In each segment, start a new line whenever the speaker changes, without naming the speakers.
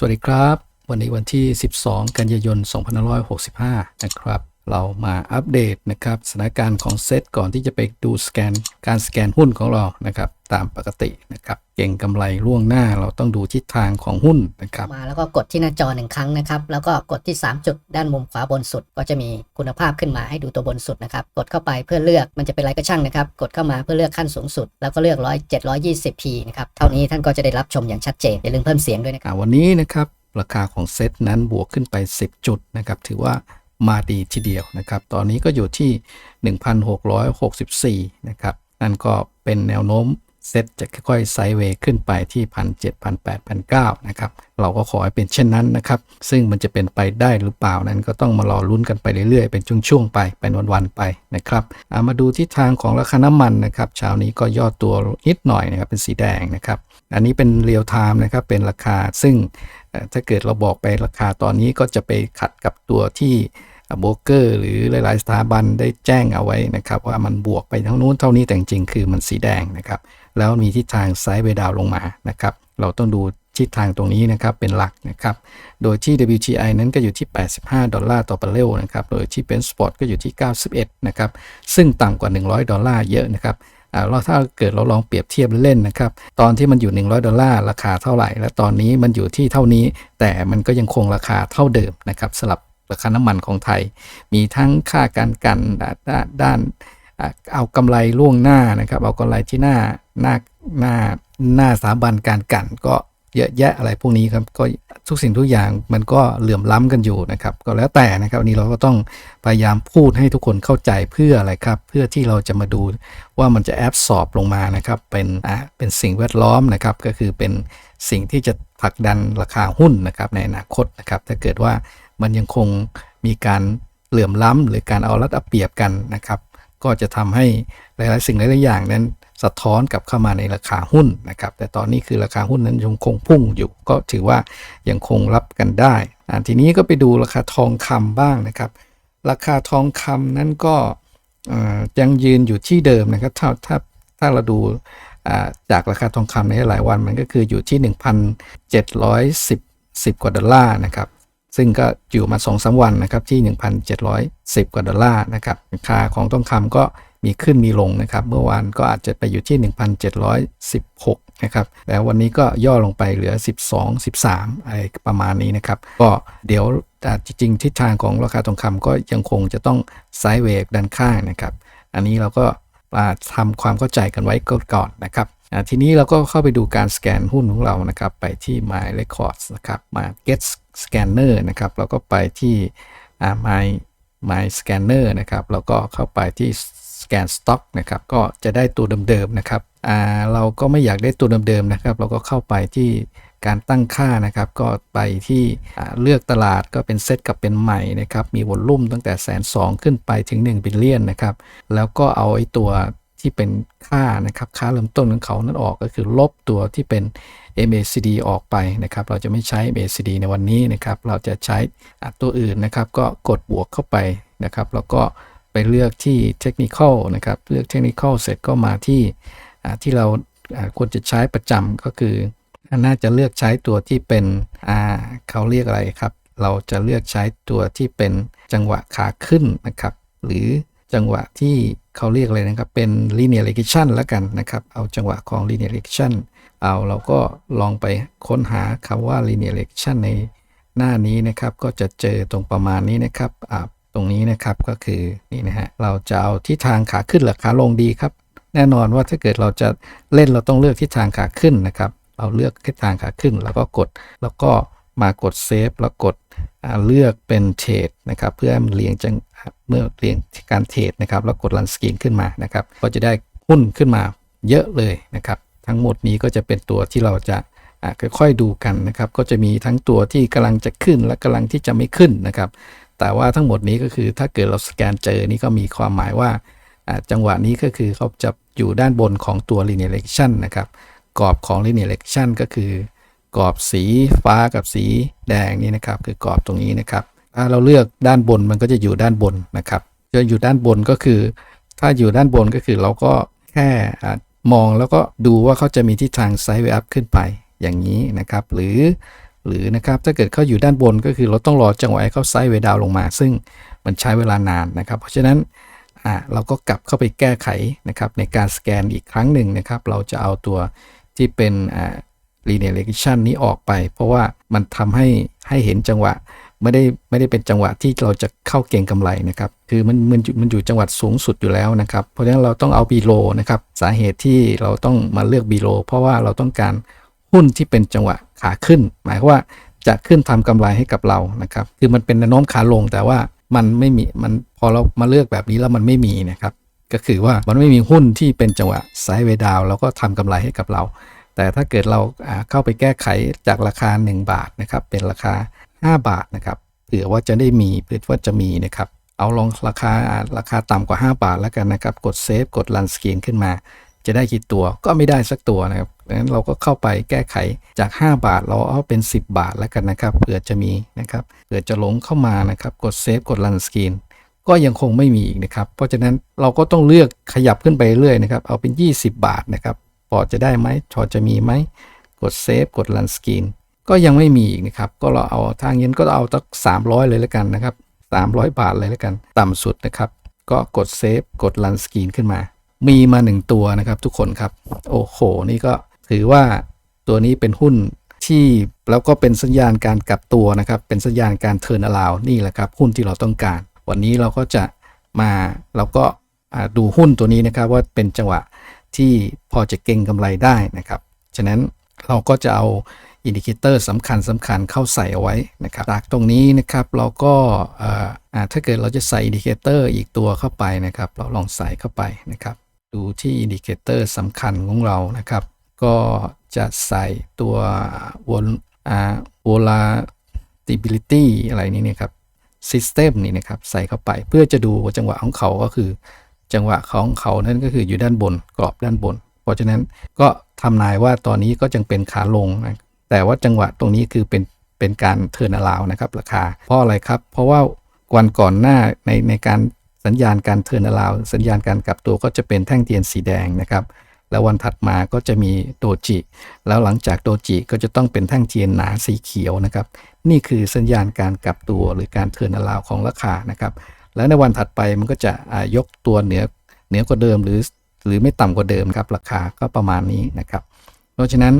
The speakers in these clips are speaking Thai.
สวัสดีครับ วันนี้วันที่ 12 กันยายน 2565 นะครับ เรามาอัปเดตนะครับสถานการณ์ของเซตก่อนที่จะไปดูสแกนการสแกนหุ้นของเรานะครับตามปกตินะครับเก่งกำไรล่วงหน้าเราต้องดูทิศทางของหุ้นนะครับ
มาแล้วก็กดที่หน้าจอหนึ่งครั้งนะครับแล้วก็กดที่ 3 จุดด้านมุมขวาบนสุด ก็จะมีคุณภาพขึ้นมาให้ดูตัวบนสุดนะครับกดเข้าไปเพื่อเลือกมันจะเป็นอะไรก็ช่างนะครับกดเข้ามาเพื่อเลือกขั้นสูงสุด แล้วก็เลือกร้อยเจ็ดร้อยยี่สิบพีนะครับเท่านี้ท่านก็จะได้รับชมอย่างชัดเจนอย่าลืมเพิ่มเสียงด้วยนะครับ
อ่าวันนี้นะครับราคาของเซตนั้นบวกขึ้นไป 10 จุดนะครับถือว่า มาดีทีเดียวนะครับ ตอนนี้ก็อยู่ที่ 1,664 นะครับ นั่นก็เป็นแนวโน้มเซตจะค่อยๆไซด์เวย์ขึ้นไปที่1,700 1,800 1,900นะครับ เราก็ขอให้เป็นเช่นนั้นนะครับ ซึ่งมันจะเป็นไปได้หรือเปล่านั้นก็ต้องมารอลุ้นกันไปเรื่อยๆ เป็นช่วงๆไปเป็นวันๆไปนะครับอ่ามาดูทิศทางของราคาน้ำมันนะครับเช้านี้ก็ย่อตัวนิดหน่อยนะครับเป็นสีแดงนะครับ อันนี้เป็นเรียลไทม์นะครับเป็นราคาซึ่งถ้าเกิดเราบอกไปราคาตอนนี้ก็จะไปขัดกับตัวที่ โบรกเกอร์หรือหลาย ๆ สถาบันได้แจ้งเอาไว้นะครับว่ามันบวกไปทั้งนู้นเท่านี้แต่จริงๆคือมันสีแดงนะครับแล้วมีทิศทางไซด์เวย์ดาวลงมานะครับเราต้องดูทิศทางตรงนี้นะครับเป็นหลักนะครับโดยที่ WTI นั้นก็อยู่ที่ 85 ดอลลาร์ต่อบัรเรลนะครับโดยที่เป็นสปอตก็อยู่ที่ 91 นะครับซึ่งต่ำกว่า 100 ดอลลาร์เยอะนะครับอ่าเราถ้าเกิดเราลองเปรียบเทียบเล่นนะครับ ตอนที่มันอยู่ 100 ดอลลาร์ราคาเท่าไหร่ และตอนนี้มันอยู่ที่เท่านี้ แต่มันก็ยังคงราคาเท่าเดิมนะครับสำหรับ ราคาน้ำมันของไทย มีทั้งค่าการกันด้านานานเอากำไรล่วงหน้านะครับเอากำไรที่หน้าหน้าหน้าหน้าสถาบันการกันก็เยอะแยะอะไรพวกนี้ครับก็ทุกสิ่งทุกอย่างมันก็เหลื่อมล้ำกันอยู่นะครับ ก็แล้วแต่นะครับวันนี้เราก็ต้องพยายามพูดให้ทุกคนเข้าใจเพื่ออะไรครับ เพื่อที่เราจะมาดูว่ามันจะแอบสอบลงมานะครับเป็นอ่าเป็นสิ่งแวดล้อมนะครับ ก็คือเป็นสิ่งที่จะผลักดันราคาหุ้นนะครับในอนาคตนะครับ ถ้าเกิดว่า มันยังคงมีการเหลื่อมล้ำหรือการเอารัดเอาเปรียบกันนะครับ ก็จะทำให้หลาย ๆ สิ่งหลาย ๆ อย่างนั้นสะท้อนกลับเข้ามาในราคาหุ้นนะครับ แต่ตอนนี้คือราคาหุ้นนั้นยังคงพุ่งอยู่ก็ถือว่ายังคงรับกันได้ทีนี้ก็ไปดูราคาทองคำบ้างนะครับ ราคาทองคำนั้นก็ยังยืนอยู่ที่เดิมนะครับถ้าถ้าถ้าเราดูจากราคาทองคำในหลายวันมันก็คืออยู่ที่ 1,710 10 กว่าดอลลาร์นะครับ ซึ่งก็อยู่มา2อสวันนะครับที่ 1,710 กว่าดอลลาร์นะครับราคาของทองคำก็มีขึ้นมีลงนะครับ เมื่อวานก็อาจจะไปอยู่ที่ 1,716 นะครับ แล้ววันนี้ก็ย่อลงไปเหลือ 12 13 อะไรประมาณนี้นะครับ ก็เดี๋ยวจริงๆทิศทางของราคาทองคำก็ยังคงจะต้องไซด์เวกด้านข้างนะครับ อันนี้เราก็อ่าทำความเข้าใจกันไว้ก่อนนะครับ ทีนี้เราก็เข้าไปดูการสแกนหุ้นของเรานะครับ ไปที่ My Records นะครับมา Get Scanner นะครับแล้วก็ไปที่ My My Scanner นะครับแล้วก็เข้าไปที่ Scan Stock นะครับก็จะได้ตัวเดิมๆนะครับเราก็ไม่อยากได้ตัวเดิมๆนะครับ เราก็เข้าไปที่การตั้งค่านะครับ ก็ไปที่เลือกตลาดก็เป็นเซตกับเป็นใหม่นะครับ มีวอลลุ่มตั้งแต่แสนสองขึ้นไปถึง1บิลเลียนนะครับ แล้วก็เอาไอ้ตัว ที่เป็นค่านะครับค่าเริ่มต้นของเขานั้นออกก็คือลบตัวที่เป็น MACD ออกไปนะครับ เราจะไม่ใช้ MACD ในวันนี้นะครับ เราจะใช้อะตัวอื่นนะครับ ก็กดบวกเข้าไปนะครับ แล้วก็ไปเลือกที่ Technical นะครับ เลือก Technical เสร็จก็มาที่ที่เราควรจะใช้ประจำก็คือ น่าจะเลือกใช้ตัวที่เป็นเขาเรียกอะไรครับ เราจะเลือกใช้ตัวที่เป็นจังหวะขาขึ้นนะครับ หรือ จังหวะที่เขาเรียกอะไรนะครับ เป็น linear regression แล้วกันนะครับ เอาจังหวะของ linear regression เอาเราก็ลองไปค้นหาคำว่า linear regression ในหน้านี้นะครับ ก็จะเจอตรงประมาณนี้นะครับอ่าตรงนี้นะครับก็คือนี่นะฮะเราจะเอาทิศทางขาขึ้นหรือขาลงดีครับ แน่นอนว่าถ้าเกิดเราจะเล่นเราต้องเลือกทิศทางขาขึ้นนะครับ เราเลือกทิศทางขาขึ้นแล้วก็กด แล้วก็มากดเซฟแล้วกด เลือกเป็นเทรดนะครับเพื่อให้มันเรียงจังเมื่อเรียงการเทรดนะครับแล้วกดรันสกรีนขึ้นมานะครับก็จะได้หุ้นขึ้นมาเยอะเลยนะครับ ทั้งหมดนี้ก็จะเป็นตัวที่เราจะค่อยๆดูกันนะครับ ก็จะมีทั้งตัวที่กำลังจะขึ้นและกำลังที่จะไม่ขึ้นนะครับ แต่ว่าทั้งหมดนี้ก็คือถ้าเกิดเราสแกนเจอนี่ก็มีความหมายว่าจังหวะนี้ก็คือเขาจะอยู่ด้านบนของตัว linear action นะครับกรอบของ linear action ก็คือ กรอบสีฟ้ากับสีแดงนี่นะครับ คือกรอบตรงนี้นะครับ ถ้าเราเลือกด้านบนมันก็จะอยู่ด้านบนนะครับจะอยู่ด้านบนก็คือ ถ้าอยู่ด้านบนก็คือเราก็แค่อมองแล้วก็ดูว่าเขาจะมีทิศทางไซด์เวย์อัพขึ้นไปอย่างนี้นะครับ หรือหรือนะครับถ้าเกิดเขาอยู่ด้านบนก็คือเราต้องรอจังหวะให้เขาไซด์เวดาวลงมา ซึ่งมันใช้เวลานานนะครับ เพราะฉะนั้นอ่าเราก็กลับเข้าไปแก้ไขนะครับในการสแกนอีกครั้งหนึ่งนะครับ เราจะเอาตัวที่เป็น linear regression นี้ออกไป เพราะว่ามันทำให้ให้เห็นจังหวะไม่ได้ไม่ได้เป็นจังหวะที่เราจะเข้าเก่งกำไรนะครับคือมันมันอยู่มันอยู่จังหวัดสูงสุดอยู่แล้วนะครับ เพราะฉะนั้นเราต้องเอาบีโลนะครับสาเหตุที่เราต้องมาเลือกบีโลเพราะว่าเราต้องการหุ้นที่เป็นจังหวะขาขึ้น หมายว่าจะขึ้นทำกำไรให้กับเรานะครับ คือมันเป็นแนวโน้มขาลงแต่ว่ามันไม่มีมันพอเรามาเลือกแบบนี้แล้วมันไม่มีนะครับ ก็คือว่ามันไม่มีหุ้นที่เป็นจังหวะไซด์เวดาวแล้วก็ทำกำไรให้กับเรา แต่ถ้าเกิดเราเข้าไปแก้ไขจากราคา 1 บาทนะครับ เป็นราคา 5 บาทนะครับเผื่อว่าจะได้มีเผื่อว่าจะมีนะครับ เอาลงราคาอ่าราคาต่ำกว่า 5 บาทแล้วกันนะครับ กดเซฟกดรันสกรีนขึ้นมา จะได้กี่ตัวก็ไม่ได้สักตัวนะครับดังนั้นเราก็เข้าไปแก้ไขจาก 5 บาทเราเอาเป็น 10 บาทแล้วกันนะครับเผื่อจะมีนะครับเผื่อจะหลงเข้ามานะครับ กดเซฟกดรันสกรีนก็ยังคงไม่มีอีกนะครับ เพราะฉะนั้นเราก็ต้องเลือกขยับขึ้นไปเรื่อยนะครับ เอาเป็น 20 บาทนะครับ พอจะได้ไหมพอจะมีไหม กดเซฟกดรันสกรีนก็ยังไม่มีอีกนะครับ ก็เราเอาทางเงินก็เอาตัก300เลยแล้วกันนะครับ300บาทเลยแล้วกัน ต่ำสุดนะครับ ก็กดเซฟกดรันสกรีนขึ้นมา มีมา1ตัวนะครับทุกคนครับ โอ้โห นี่ก็ถือว่าตัวนี้เป็นหุ้นที่แล้วก็เป็นสัญญาณการกลับตัวนะครับ เป็นสัญญาณการเทิร์นอลาวนี่แหละครับหุ้นที่เราต้องการ วันนี้เราก็จะมาเราก็ดูหุ้นตัวนี้นะครับว่าเป็นจังหวะ ที่พอจะเก็งกำไรได้นะครับ ฉะนั้นเราก็จะเอาอินดิเคเตอร์สำคัญสำคัญเข้าใส่เอาไว้นะครับจากตรงนี้นะครับเราก็ถ้าเกิดเราจะใส่อินดิเคเตอร์อีกตัวเข้าไปนะครับ เราลองใส่เข้าไปนะครับ ดูที่อินดิเคเตอร์สำคัญของเรานะครับ ก็จะใส่ตัววนอ่า volatility อะไรนี้เนี่ยครับ system นี่นะครับ ใส่เข้าไปเพื่อจะดูจังหวะของเขาก็คือ จังหวะของเขานั่นก็คืออยู่ด้านบนกรอบด้านบน เพราะฉะนั้นก็ทำนายว่าตอนนี้ก็ยังเป็นขาลงนะแต่ว่าจังหวะตรงนี้คือเป็นเป็นการเทิร์นอลาวนะครับราคา เพราะอะไรครับ เพราะว่าวันก่อนหน้าในในการสัญญาณการเทิร์นอลาวสัญญาณการกลับตัวก็จะเป็นแท่งเทียนสีแดงนะครับแล้ววันถัดมาก็จะมีโดจิ แล้วหลังจากโดจิก็จะต้องเป็นแท่งเทียนหนาสีเขียวนะครับ นี่คือสัญญาณการกลับตัวหรือการเทิร์นอลาวของราคานะครับ แล้วในวันถัดไปมันก็จะยกตัวเหนือเหนือกว่าเดิมหรือหรือไม่ต่ำกว่าเดิมครับ ราคาก็ประมาณนี้นะครับ เพราะฉะนั้น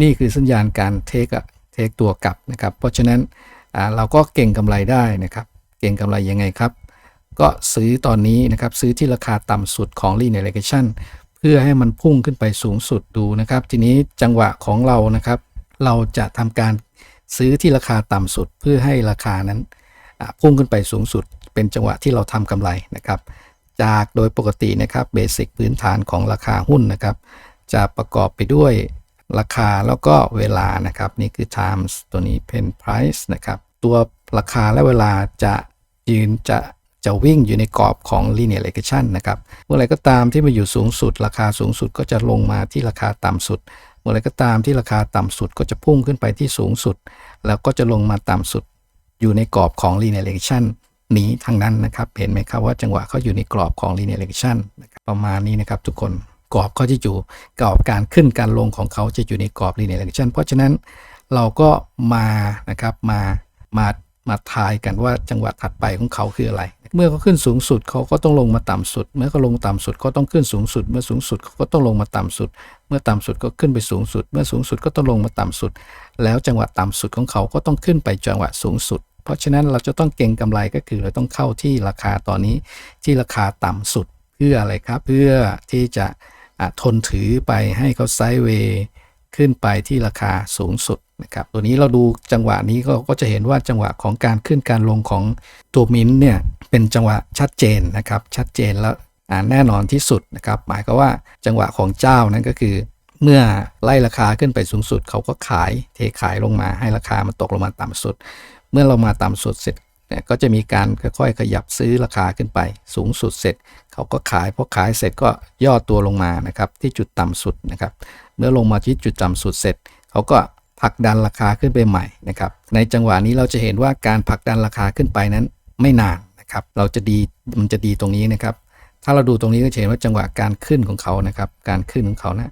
นี่คือสัญญาณการเทคเทคตัวกลับนะครับ เพราะฉะนั้นเราก็เก่งกำไรได้นะครับ เก่งกำไรยังไงครับ ก็ซื้อตอนนี้นะครับซื้อที่ราคาต่ำสุดของ linear regression เพื่อให้มันพุ่งขึ้นไปสูงสุดดูนะครับ ทีนี้จังหวะของเรานะครับ เราจะทำการซื้อที่ราคาต่ำสุด เพื่อให้ราคานั้นพุ่งขึ้นไปสูงสุด เป็นจังหวะที่เราทำกำไรนะครับ จากโดยปกตินะครับเบสิกพื้นฐานของราคาหุ้นนะครับ จะประกอบไปด้วยราคาแล้วก็เวลานะครับ นี่คือ times ตัวนี้เป็น price นะครับ ตัวราคาและเวลาจะยืนจะจะวิ่งอยู่ในกรอบของ linear regression นะครับ เมื่อไรก็ตามที่มาอยู่สูงสุด ราคาสูงสุดก็จะลงมาที่ราคาต่ำสุด เมื่อไรก็ตามที่ราคาต่ำสุดก็จะพุ่งขึ้นไปที่สูงสุด แล้วก็จะลงมาต่ำสุด อยู่ในกรอบของ linear regression นี้ทั้งนั้นนะครับ เห็นไหมครับว่าจังหวะเขาอยู่ในกรอบของ linear regression นประมาณนี้นะครับทุกคนกรอบเขาจะอยู่กรอบการขึ้นการลงของเขาจะอยู่ในกรอบ linear regression เพราะฉะนั้นเราก็มานะครับมามามาทายกันว่าจังหวะถัดไปของเขาคืออะไร เมื่อเขาขึ้นสูงสุดเขาก็ต้องลงมาต่ำสุด เมื่อเขาลงต่ำสุดก็ต้องขึ้นสูงสุด เมื่อสูงสุดเขาก็ต้องลงมาต่ำสุด เมื่อต่ำสุดก็ขึ้นไปสูงสุด เมื่อสูงสุดก็ต้องลงมาต่ำสุด แล้วจังหวะต่ำสุดของเขาก็ต้องขึ้นไปจังหวะสูงสุด ราะฉะนั้นเราจะต้องเก็งกำไรก็คือเราต้องเข้าที่ราคาตอนนี้ที่ราคาต่ำสุดเพื่ออะไรครับ เพื่อที่จะะทนถือไปให้เขาไซด์เวย์ขึ้นไปที่ราคาสูงสุดนะครับตัวนี้เราดูจังหวะนี้ก็ก็จะเห็นว่าจังหวะของการขึ้นการลงของตัวมินเนี่ยเป็นจังหวะชัดเจนนะครับชัดเจนแล้วแน่นอนที่สุดนะครับหมายก็ว่าจังหวะของเจ้านั้นก็คือ เมื่อไล่ราคาขึ้นไปสูงสุด เขาก็ขายเทขายลงมาให้ราคามันตกลงมาต่ำสุด เมื่อเรามาต่ำสุดเสร็จเนี่ยก็จะมีการค่อยๆ ขยับซื้อราคาขึ้นไป สูงสุดเสร็จ เขาก็ขายพอขายเสร็จก็ย่อตัวลงมานะครับที่จุดต่ำสุดนะครับเมื่อลงมาที่จุดต่ำสุดเสร็จ เขาก็ผลักดันราคาขึ้นไปใหม่นะครับในจังหวะนี้เราจะเห็นว่าการผลักดันราคาขึ้นไปนั้นไม่นานนะครับเราจะดีมันจะดีตรงนี้นะครับ ถ้าเราดูตรงนี้ก็จะเห็นว่าจังหวะการขึ้นของเขานะครับการขึ้นของเขานะ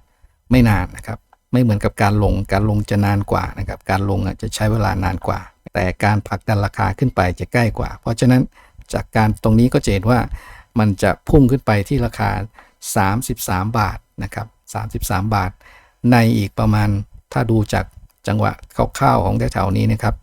ไม่นานนะครับไม่เหมือนกับการลงการลงจะนานกว่านะครับการลงอะจะใช้เวลานานกว่า แต่การผลักดันราคาขึ้นไปจะใกล้กว่า เพราะฉะนั้นจากการตรงนี้ก็จะเห็นว่ามันจะพุ่งขึ้นไปที่ราคา 33 บาทนะครับ 33 บาท ในอีกประมาณถ้าดูจากจังหวะคร่าวๆของแถวๆนี้นะครับ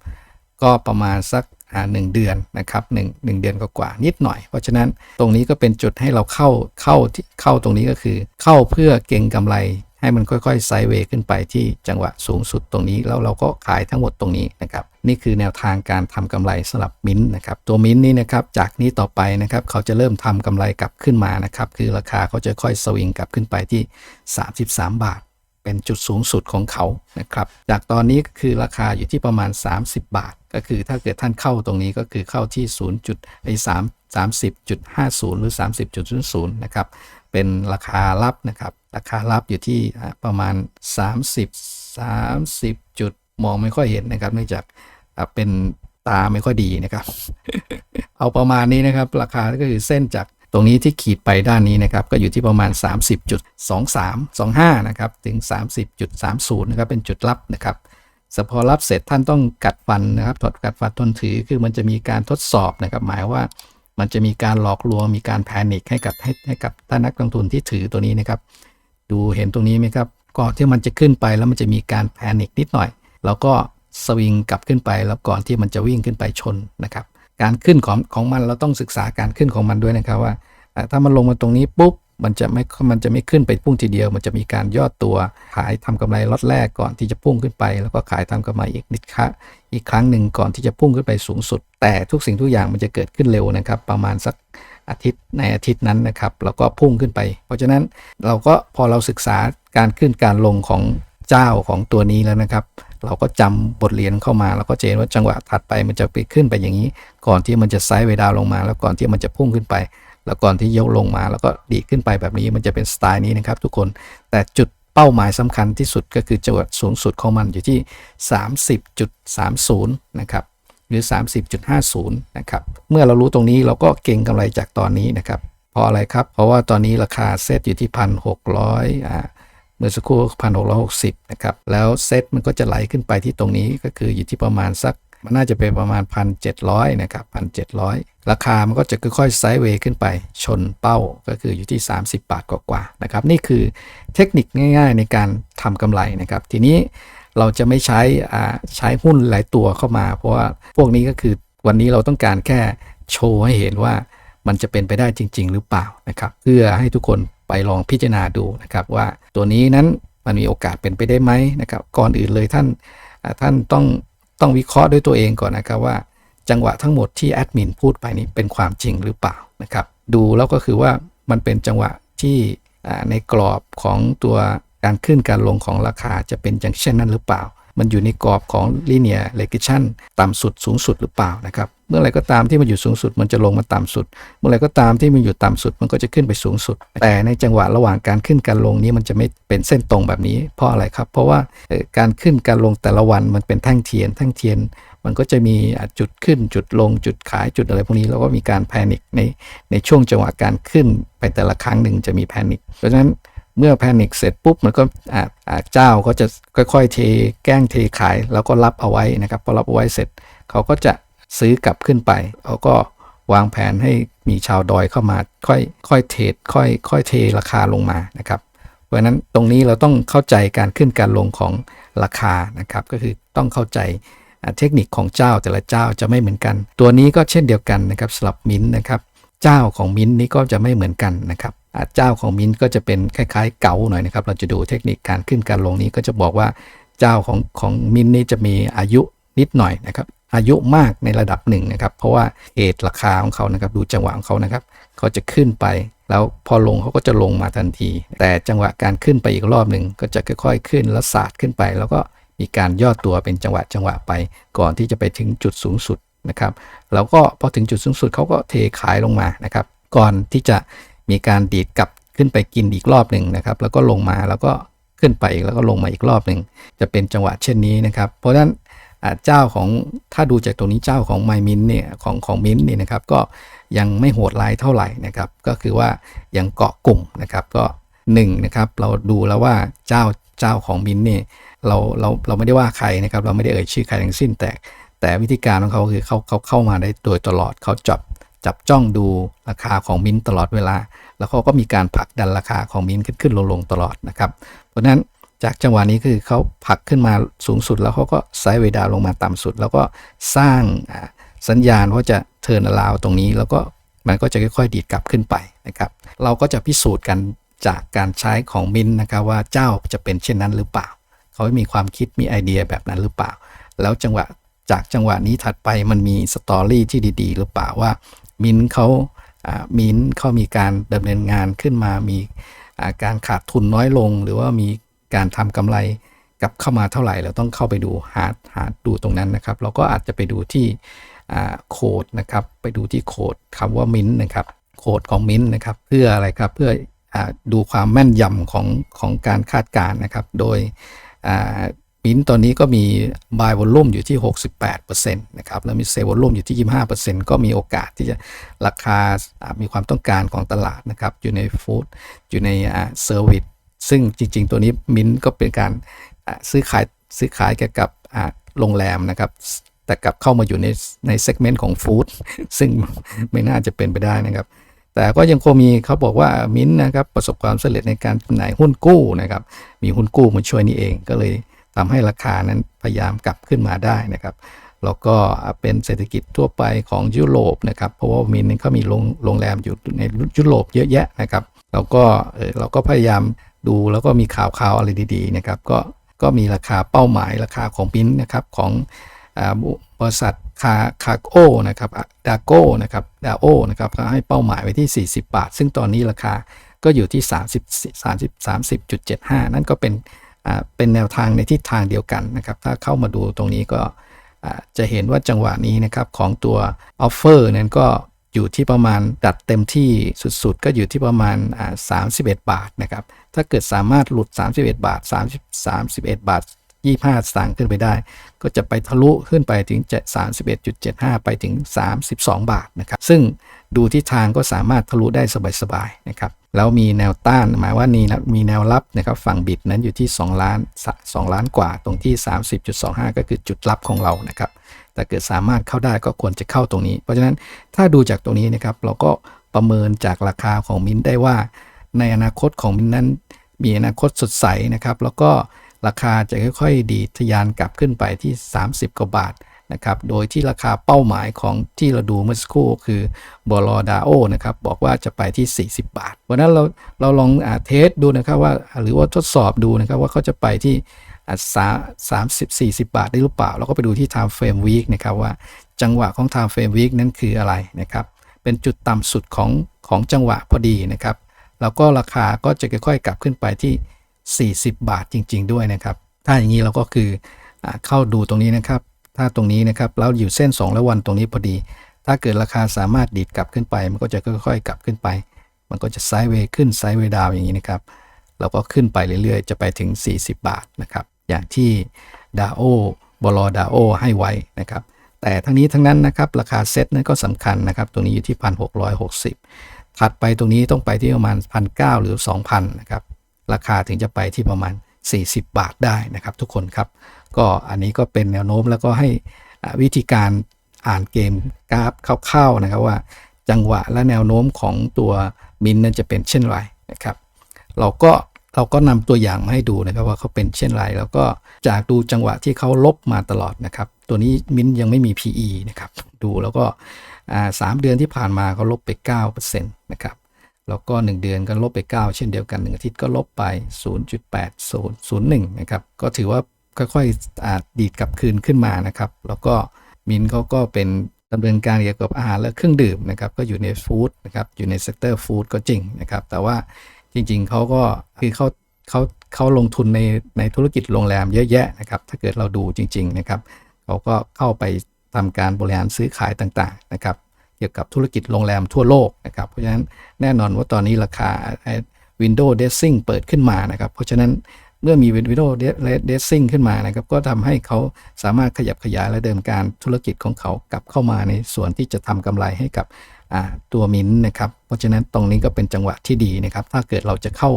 ก็ประมาณสักหนึ่งเดือนนะครับหนึ่งหนึ่งเดือนกว่าๆนิดหน่อย เพราะฉะนั้นตรงนี้ก็เป็นจุดให้เราเข้าเข้าที่เข้าตรงนี้ก็คือ เข้าเพื่อเก็งกำไร ให้มันค่อยๆไซด์เวย์ขึ้นไปที่จังหวะสูงสุดตรงนี้ แล้วเราก็ขายทั้งหมดตรงนี้นะครับนี่คือแนวทางการทำกำไรสำหรับมิ้นท์นะครับตัวมิ้นท์นี่นะครับจากนี้ต่อไปนะครับเขาจะเริ่มทำกำไรกลับขึ้นมานะครับคือราคาเขาจะค่อยสวิงกลับขึ้นไปที่ 33 บาท เป็นจุดสูงสุดของเขานะครับจากตอนนี้ก็คือราคาอยู่ที่ประมาณ 30 บาท ก็คือถ้าเกิดท่านเข้าตรงนี้ก็คือเข้าที่0จุดไอ้3 30.50หรือ 30.00นะครับเป็นราคารับนะครับ ราคารับอยู่ที่ประมาณ 30 30 จุดมองไม่ค่อยเห็นนะครับ เนื่องจากเป็นตาไม่ค่อยดีนะครับ เอาประมาณนี้นะครับ ราคาก็คือเส้นจากตรงนี้ที่ขีดไปด้านนี้นะครับ ก็อยู่ที่ประมาณ 30.2325 นะครับ ถึง 30.30 นะครับ เป็นจุดรับนะครับสพอรับเสร็จท่านต้องกัดฟันนะครับถอดกัดฟันทนถือคือมันจะมีการทดสอบนะครับ หมายว่ามันจะมีการหลอกลวงมีการแพนิคให้กับให้ให้กับท่านนักลงทุนที่ถือตัวนี้นะครับ ดูเห็นตรงนี้ไหมครับก่อนที่มันจะขึ้นไปแล้วมันจะมีการแพนิคนิดหน่อย แล้วก็สวิงกลับขึ้นไปแล้วก่อนที่มันจะวิ่งขึ้นไปชนนะครับ การขึ้นของของมันเราต้องศึกษาการขึ้นของมันด้วยนะครับว่า ถ้ามันลงมาตรงนี้ปุ๊บมันจะไม่ มันจะไม่ขึ้นไปพุ่งทีเดียว มันจะมีการย่อตัวขายทำกำไรล็อตแรกก่อนที่จะพุ่งขึ้นไป แล้วก็ขายทำกำไรอีกนิดคะอีกครั้งหนึ่งก่อนที่จะพุ่งขึ้นไปสูงสุด แต่ทุกสิ่งทุกอย่างมันจะเกิดขึ้นเร็วนะครับ ประมาณสัก อาทิตย์ในอาทิตย์นั้นนะครับแล้วก็พุ่งขึ้นไป เพราะฉะนั้นเราก็พอเราศึกษาการขึ้นการลงของเจ้าของตัวนี้แล้วนะครับ เราก็จำบทเรียนเข้ามาแล้วก็เจนว่าจังหวะถัดไปมันจะไปขึ้นไปอย่างนี้ ก่อนที่มันจะไซด์เวดาวลงมา แล้วก่อนที่มันจะพุ่งขึ้นไป แล้วก่อนที่ยกลงมา แล้วก็ดีขึ้นไปแบบนี้มันจะเป็นสไตล์นี้นะครับ ทุกคนแต่จุดเป้าหมายสำคัญที่สุดก็คือจังหวะสูงสุดของมันอยู่ที่ 30.30 นะครับ หรือ 30.50 นะครับ เมื่อเรารู้ตรงนี้เราก็เก่งกำไรจากตอนนี้นะครับ เพราะอะไรครับ เพราะว่าตอนนี้ราคาเซตอยู่ที่ 1,600อ่าเมื่อสักครู่พันหกร้อยหกสิบนะครับ แล้วเซตมันก็จะไหลขึ้นไปที่ตรงนี้ก็คืออยู่ที่ประมาณสักมันน่าจะเป็นประมาณพันเจ็ดร้อยนะครับพันเจ็ดร้อยราคามันก็จะค่อยๆไซด์เวย์ขึ้นไป ชนเป้าก็คืออยู่ที่ 30 บาทกว่าๆนะครับ นี่คือเทคนิคง่ายๆในการทำกำไรนะครับ ทีนี้ เราจะไม่ใช้อ่าใช้หุ้นหลายตัวเข้ามา เพราะว่าพวกนี้ก็คือวันนี้เราต้องการแค่โชว์ให้เห็นว่ามันจะเป็นไปได้จริง ๆ หรือเปล่านะครับ เพื่อให้ทุกคนไปลองพิจารณาดูนะครับ ว่าตัวนี้นั้นมันมีโอกาสเป็นไปได้ไหมนะครับ ก่อนอื่นเลยท่านท่านต้องต้องวิเคราะห์ด้วยตัวเองก่อนนะครับว่าจังหวะทั้งหมดที่แอดมินพูดไปนี้เป็นความจริงหรือเปล่านะครับ ดูแล้วก็คือว่ามันเป็นจังหวะที่ในกรอบของตัว การขึ้นการลงของราคาจะเป็นอย่างเช่นนั้นหรือเปล่า มันอยู่ในกรอบของ linear regression ต่ำสุดสูงสุดหรือเปล่านะครับเมื่อไรก็ตามที่มันอยู่สูงสุดมันจะลงมาต่ำสุด เมื่อไรก็ตามที่มันอยู่ต่ำสุดมันก็จะขึ้นไปสูงสุด แต่ในจังหวะระหว่างการขึ้นการลงนี้มันจะไม่เป็นเส้นตรงแบบนี้ เพราะอะไรครับ เพราะว่าการขึ้นการลงแต่ละวันมันเป็นแท่งเทียน แท่งเทียน มันก็จะมีจุดขึ้นจุดลง จุดขายจุดอะไรพวกนี้แล้วก็มีการแพนิคในในช่วงจังหวะการขึ้นไปแต่ละครั้งหนึ่งจะมีแพนิคเพราะฉะนั้น เมื่อแพนิคเสร็จปุ๊บมันก็เจ้าก็จะค่อยๆเทแกล้งเทขาย แล้วก็รับเอาไว้นะครับพอรับเอาไว้เสร็จ เขาก็จะซื้อกลับขึ้นไปเขาก็วางแผนให้มีชาวดอยเข้ามาค่อยค่อยเทรดค่อยค่อยเทราคาลงมานะครับ เพราะนั้นตรงนี้เราต้องเข้าใจการขึ้นการลงของราคานะครับ ก็คือต้องเข้าใจเทคนิคของเจ้าแต่ละเจ้าจะไม่เหมือนกัน ตัวนี้ก็เช่นเดียวกันนะครับสำหรับมิ้นท์นะครับ เจ้าของมิ้นท์นี้ก็จะไม่เหมือนกันนะครับ เจ้าของมิ้นท์ก็จะเป็นคล้ายๆ เก๋าหน่อยนะครับ เราจะดูเทคนิคการขึ้นการลงนี้ก็จะบอกว่าเจ้าของของมิ้นท์นี้จะมีอายุนิดหน่อยนะครับอายุมากในระดับหนึ่งนะครับ เพราะว่าเหตุราคาของเขานะครับ ดูจังหวะของเขานะครับเขาจะขึ้นไป แล้วพอลงเขาก็จะลงมาทันที แต่จังหวะการขึ้นไปอีกรอบหนึ่งก็จะค่อยๆ ขึ้นแล้วสาดขึ้นไป แล้วก็มีการย่อตัวเป็นจังหวะจังหวะไป ก่อนที่จะไปถึงจุดสูงสุดนะครับ แล้วก็พอถึงจุดสูงสุดเขาก็เทขายลงมานะครับ ก่อนที่จะ มีการดีดกลับขึ้นไปกินอีกรอบหนึ่งนะครับ แล้วก็ลงมาแล้วก็ขึ้นไปอีกแล้วก็ลงมาอีกรอบหนึ่งจะเป็นจังหวะเช่นนี้นะครับ เพราะฉะนั้นเจ้าของถ้าดูจากตรงนี้เจ้าของไมมินเนี่ยของของมินเนี่ยนะครับก็ยังไม่โหดร้ายเท่าไหร่นะครับ ก็คือว่ายังเกาะกลุ่มนะครับก็หนึ่งนะครับเราดูแล้วว่าเจ้าเจ้าของมินเนี่ยเราเราเราไม่ได้ว่าใครนะครับ เราไม่ได้เอ่ยชื่อใครทั้งสิ้นแต่แต่วิธีการของเขาคือเขาเขาเข้ามาได้โดยตลอดเขาจับ จับจ้องดูราคาของมินตลอดเวลา แล้วเขาก็มีการผลักดันราคาของมินขึ้นขึ้นลงลงตลอดนะครับ เพราะฉะนั้นจากจังหวะนี้คือเขาผลักขึ้นมาสูงสุดแล้วเขาก็ไซด์เวดาวลงมาต่ำสุด แล้วก็สร้างสัญญาณว่าจะเทิร์นลาวตรงนี้ แล้วก็มันก็จะค่อยๆดีดกลับขึ้นไปนะครับ เราก็จะพิสูจน์กันจากการใช้ของมินนะครับว่าเจ้าจะเป็นเช่นนั้นหรือเปล่า เขามีความคิดมีไอเดียแบบนั้นหรือเปล่า แล้วจังหวะจากจังหวะนี้ถัดไปมันมีสตอรี่ที่ดี ๆ หรือเปล่าว่า มินเขามินเขามีการดำเนินงานขึ้นมา มีการขาดทุนน้อยลง หรือว่ามีการทำกำไรกลับเข้ามาเท่าไหร่ เราต้องเข้าไปดูหาหาดูตรงนั้นนะครับ เราก็อาจจะไปดูที่โคดนะครับ ไปดูที่โคดคำว่ามินนะครับ โคดของมินนะครับ เพื่ออะไรครับ เพื่ออดูความแม่นยำของของการคาดการณ์นะครับ โดย มินตอนนี้ก็มี buy volume อยู่ที่ 68%นะครับแล้วมี sell volume อยู่ที่ 25%ก็มีโอกาสที่จะราคามีความต้องการของตลาดนะครับอยู่ในฟู้ดอยู่ในเซอร์วิสซึ่งจริง ๆ ตัวนี้มินก็เป็นการซื้อขายซื้อขายเกี่ยวกับโรงแรมนะครับแต่กลับเข้ามาอยู่ในในเซกเมนต์ของฟู้ดซึ่งไม่น่าจะเป็นไปได้นะครับแต่ก็ยังคงมีเขาบอกว่ามิ้นนะครับประสบความสำเร็จในการจำหน่ายหุ้นกู้นะครับมีหุ้นกู้มาช่วยนี่เองก็เลย ทำให้ราคานั้นพยายามกลับขึ้นมาได้นะครับแล้วก็เป็นเศรษฐกิจทั่วไปของยุโรปนะครับ เพราะว่ามินเขามีโรงงแรมอยู่ในยุโรปเยอะแยะนะครับ แล้วก็เราก็พยายามดูแล้วก็มีข่าวข่าวอะไรดีๆนะครับ ก็ก็มีราคาเป้าหมายราคาของมินนะครับของอบริษัทคาคาโอนะครับดาโก้นะครับดาโอนะครับก็ให้เป้าหมายไว้ที่ 40 บาท ซึ่งตอนนี้ราคาก็อยู่ที่ 30 30 30.75 นั่นก็เป็น เป็นแนวทางในทิศทางเดียวกันนะครับถ้าเข้ามาดูตรงนี้ก็จะเห็นว่าจังหวะนี้นะครับของตัวออฟเฟอร์นั้นก็อยู่ที่ประมาณดัดเต็มที่สุดๆ ก็อยู่ที่ประมาณ 31 บาทนะครับถ้าเกิดสามารถหลุด 31 บาท 30 31 บาท 25 สตางค์ขึ้นไปได้ ก็จะไปทะลุขึ้นไปถึง 31.75 ไปถึง 32 บาทนะครับซึ่งดูทิศทางก็สามารถทะลุได้สบายๆนะครับ แล้วมีแนวต้านหมายว่านี่นะมีแนวรับนะครับฝั่งบิดนั้นอยู่ที่ 2 ล้าน 2 ล้านกว่าตรงที่ 30.25 ก็คือจุดรับของเรานะครับแต่เกิดสามารถเข้าได้ก็ควรจะเข้าตรงนี้ เพราะฉะนั้นถ้าดูจากตรงนี้นะครับเราก็ประเมินจากราคาของมินได้ว่า ในอนาคตของมินนั้นมีอนาคตสดใสนะครับ แล้วก็ราคาจะค่อยๆ ดีทะยานกลับขึ้นไปที่ 30 กว่าบาท นะครับ โดยที่ราคาเป้าหมายของที่เราดูเมื่อสักครู่คือบอลดาโอนะครับ บอกว่าจะไปที่ 40 บาท วันนั้นเราเราลองอาเทสดูนะครับว่าหรือว่าทดสอบดูนะครับว่าเขาจะไปที่อะสาสามสิบสี่สิบบาทได้หรือเปล่า แล้วก็ไปดูที่ time frame week นะครับว่าจังหวะของ time frame week นั้นคืออะไรนะครับ เป็นจุดต่ำสุดของของจังหวะพอดีนะครับ แล้วก็ราคาก็จะค่อยๆกลับขึ้นไปที่ 40 บาทจริง ๆ ด้วยนะครับ ถ้าอย่างนี้เราก็คืออาเข้าดูตรงนี้นะครับ ถ้าตรงนี้นะครับแล้วอยู่เส้น 2 และวันตรงนี้พอดี ถ้าเกิดราคาสามารถดีดกลับขึ้นไป มันก็จะค่อยๆ กลับขึ้นไป มันก็จะไซด์เวย์ขึ้นไซด์เวย์ดาวอย่างนี้นะครับเราก็ขึ้นไปเรื่อยๆ จะไปถึง 40 บาทนะครับ อย่างที่ดาโอบลดาโอให้ไว้นะครับ แต่ทั้งนี้ทั้งนั้นนะครับ ราคาเซ็ตนั้นก็สำคัญนะครับ ตัวนี้อยู่ที่ 1,660 ถัดไปตรงนี้ต้องไปที่ประมาณ 1,900 หรือ 2,000 นะครับ ราคาถึงจะไปที่ประมาณ 40 บาทได้นะครับ ทุกคนครับ ก็อันนี้ก็เป็นแนวโน้มแล้วก็ให้วิธีการอ่านเกมกราฟคร่าวๆนะครับว่าจังหวะและแนวโน้มของตัวมินนั้นจะเป็นเช่นไรนะครับ เราก็เราก็นำตัวอย่างมาให้ดูนะครับว่าเขาเป็นเช่นไร แล้วก็จากดูจังหวะที่เขาลบมาตลอดนะครับ ตัวนี้มินยังไม่มี PE นะครับ ดูแล้วก็สามเดือนที่ผ่านมาเขาลบไป9%นะครับแล้วก็ 1 เดือนก็ลบไป 9 เช่นเดียวกัน 1 อาทิตย์ก็ลบไป 0.8001 นะครับ ก็ถือว่า ค่อยๆอดีดกลับคืนขึ้นมานะครับ แล้วก็มินเขาก็เป็นดำเนินการเกี่ยวกับอาหารและเครื่องดื่มนะครับ ก็อยู่ในฟู้ดนะครับอยู่ในเซกเตอร์ฟู้ดก็จริงนะครับ แต่ว่าจริงๆเขาก็คือเขาเขาเขาลงทุนในในธุรกิจโรงแรมเยอะแยะนะครับ ถ้าเกิดเราดูจริง ๆนะครับเขาก็เข้าไปทำการบริหารซื้อขายต่างๆนะครับเกี่ยวกับธุรกิจโรงแรมทั่วโลกนะครับ เพราะฉะนั้นแน่นอนว่าตอนนี้ราคา Windows Dressing เปิดขึ้นมานะครับ เพราะฉะนั้น เมื่อมี Windows Dressing ขึ้นมานะครับ ก็ทำให้เขาสามารถขยับขยายและเดิมการธุรกิจของเขากลับเข้ามาในส่วนที่จะทำกำไรให้กับตัวมินท์นะครับ เพราะฉะนั้นตรงนี้ก็เป็นจังหวะที่ดีนะครับ ถ้าเกิดเราจะเข้า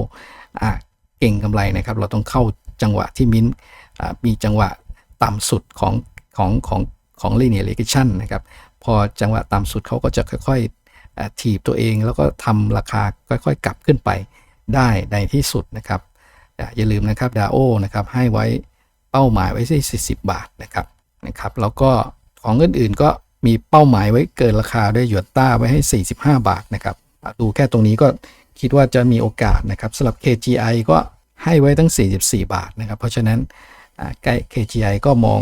เก่งกำไรนะครับ เราต้องเข้าจังหวะที่มิ้นมีจังหวะต่ำสุดของของของของ linear regression นะครับ พอจังหวะต่ำสุดเขาก็จะค่อยๆถีบตัวเอง แล้วก็ทำราคาค่อยๆ กลับขึ้นไปได้ในที่สุดนะครับ อย่าลืมนะครับดาโอนะครับให้ไว้เป้าหมายไว้ที่40 บาทนะครับนะครับแล้วก็ของอื่นๆก็มีเป้าหมายไว้เกินราคาด้วยหยวนต้าไว้ให้ 45 บาทนะครับดูแค่ตรงนี้ก็คิดว่าจะมีโอกาสนะครับสำหรับ KGI ก็ให้ไว้ตั้ง 44 บาทนะครับ เพราะฉะนั้นใกล้ KGI ก็มอง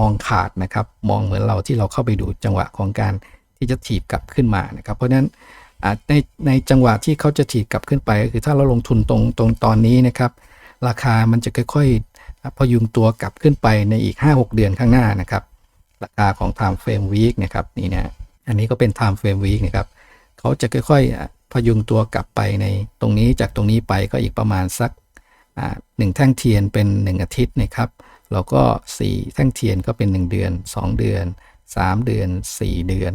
มองขาดนะครับ มองเหมือนเราที่เราเข้าไปดูจังหวะของการที่จะถีบกลับขึ้นมานะครับ เพราะฉะนั้น ในในจังหวะที่เขาจะถีบกลับขึ้นไปก็คือถ้าเราลงทุนตรงตรงตอนนี้นะครับ ราคามันจะค่อยๆพยุงตัวกลับขึ้นไปในอีก 5-6 เดือนข้างหน้านะครับ ราคาของ time frame week นะครับนี่นะอันนี้ก็เป็น time frame week นะครับเขาจะค่อยๆพยุงตัวกลับไปในตรงนี้จากตรงนี้ไปก็อีกประมาณสักหนึ่งแท่งเทียนเป็น 1 อาทิตย์นะครับแล้วก็ 4 แท่งเทียนก็เป็น 1 เดือน 2 เดือน 3 เดือน 4 เดือน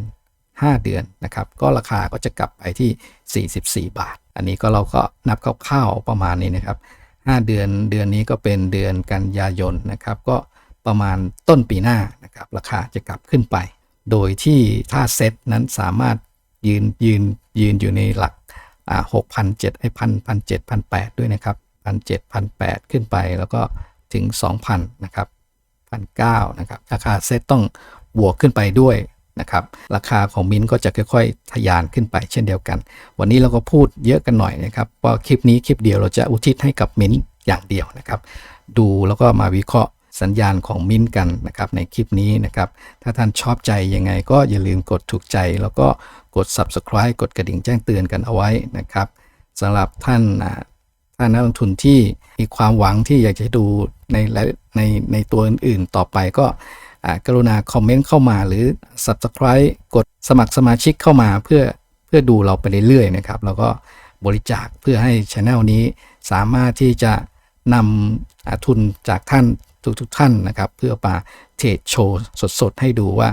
5 เดือนนะครับ ก็ราคาก็จะกลับไปที่ 44 บาท อันนี้ก็เราก็นับคร่าวๆประมาณนี้นะครับ 5 เดือนเดือนนี้ก็เป็นเดือนกันยายนนะครับ ก็ประมาณต้นปีหน้านะครับ ราคาจะกลับขึ้นไป โดยที่ถ้าเซ็ตนั้นสามารถยืนยืนยืนอยู่ในหลักอ่าหกพันเจ็ดไอ้พันพันเจ็ดพันแปดด้วยนะครับพันเจ็ดพันแปดขึ้นไปแล้วก็ถึงสองพันนะครับพันเก้านะครับราคาเซ็ตต้องบวกขึ้นไปด้วย นะครับราคาของมินก็จะค่อยๆ ทะยานขึ้นไปเช่นเดียวกัน วันนี้เราก็พูดเยอะกันหน่อยนะครับเพราะคลิปนี้คลิปเดียวเราจะอุทิศให้กับมินอย่างเดียวนะครับ ดูแล้วก็มาวิเคราะห์สัญญาณของมินกันนะครับในคลิปนี้นะครับ ถ้าท่านชอบใจยังไงก็อย่าลืมกดถูกใจ แล้วก็กด subscribe กดกระดิ่งแจ้งเตือนกันเอาไว้นะครับสำหรับท่านท่านนักลงทุนที่มีความหวังที่อยากจะดูในในในตัวอื่นๆต่อไปก็ กรุณาคอมเมนต์เข้ามาหรือ subscribe กดสมัครสมาชิกเข้ามาเพื่อเพื่อดูเราไปเรื่อยๆนะครับแล้วก็บริจาคเพื่อให้ช anel นี้สามารถที่จะนำทุนจากท่านทุกๆท่านนะครับ เพื่อมาเทรดโชว์สดๆ ให้ดูว่า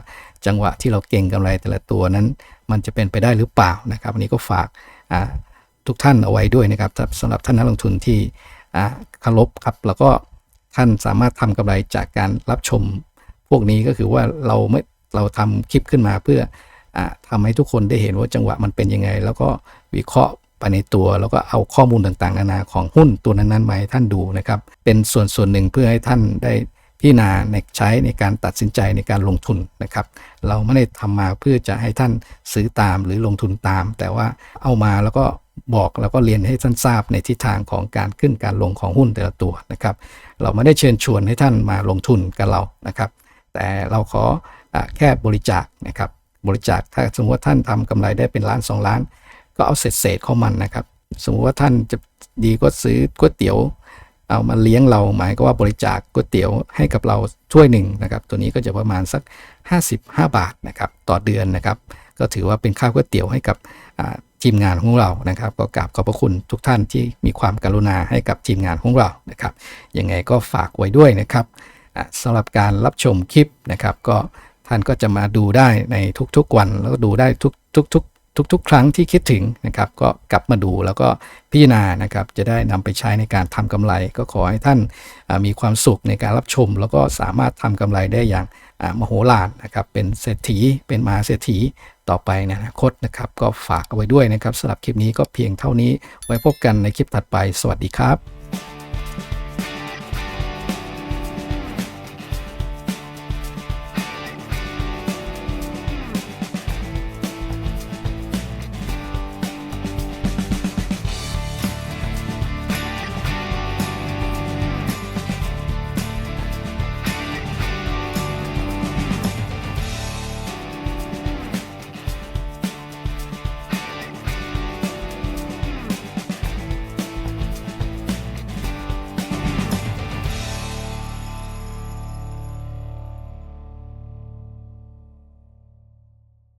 จังหวะที่เราเก่งกำไรแต่ละตัวนั้น มันจะเป็นไปได้หรือเปล่านะครับวันนี้ก็ฝากอ่าทุกท่านเอาไว้ด้วยนะครับสำหรับท่านนักลงทุนที่อ่าเคารพครับ แล้วก็ท่านสามารถทำกำไรจากการรับชม พวกนี้ก็คือว่าเราไม่เราทำคลิปขึ้นมาเพื่ออาทำให้ทุกคนได้เห็นว่าจังหวะมันเป็นยังไง แล้วก็วิเคราะห์ไปในตัว แล้วก็เอาข้อมูลต่างๆ นานาของหุ้นตัวนั้นๆมาให้ท่านดูนะครับ เป็นส่วนส่วนหนึ่งเพื่อให้ท่านได้พิจารณาในใช้ในการตัดสินใจในการลงทุนนะครับ เราไม่ได้ทำมาเพื่อจะให้ท่านซื้อตามหรือลงทุนตาม แต่ว่าเอามาแล้วก็บอกแล้วก็เรียนให้ท่านทราบในทิศทางของการขึ้นการลงของหุ้นแต่ละตัวนะครับ เราไม่ได้เชิญชวนให้ท่านมาลงทุนกับเรานะครับ แต่เราขออาแค่บริจาคนะครับบริจาคถ้าสมมติว่าท่านทำกำไรได้เป็นล้าน 2 ล้าน ก็เอาเศษเศษของมันนะครับ สมมติว่าท่านจะดีก็ซื้อก๋วยเตี๋ยวเอามาเลี้ยงเราหมายก็ว่าบริจาคก๋วยเตี๋ยวให้กับเราถ้วยหนึ่งนะครับ ตัวนี้ก็จะประมาณสัก 55 บาทนะครับต่อเดือนนะครับ ก็ถือว่าเป็นค่าก๋วยเตี๋ยวให้กับทีมงานของเรานะครับ ก็กราบขอบพระคุณทุกท่านที่มีความกรุณาให้กับทีมงานของเรานะครับยังไงก็ฝากไว้ด้วยนะครับ สำหรับการรับชมคลิปนะครับ ก็ท่านก็จะมาดูได้ในทุกๆวัน แล้วก็ดูได้ทุกทุกๆทุกๆ ครั้งที่คิดถึงนะครับ ก็กลับมาดูแล้วก็พิจารณานะครับ จะได้นำไปใช้ในการทำกำไร ก็ขอให้ท่านมีความสุขในการรับชม แล้วก็สามารถทำกำไรได้อย่างมโหฬารนะครับ เป็นเศรษฐีเป็นมหาเศรษฐีต่อไปในอนาคตนะครับ ก็ฝากเอาไว้ด้วยนะครับสำหรับคลิปนี้ก็เพียงเท่านี้ไว้พบกันในคลิปถัดไป สวัสดีครับ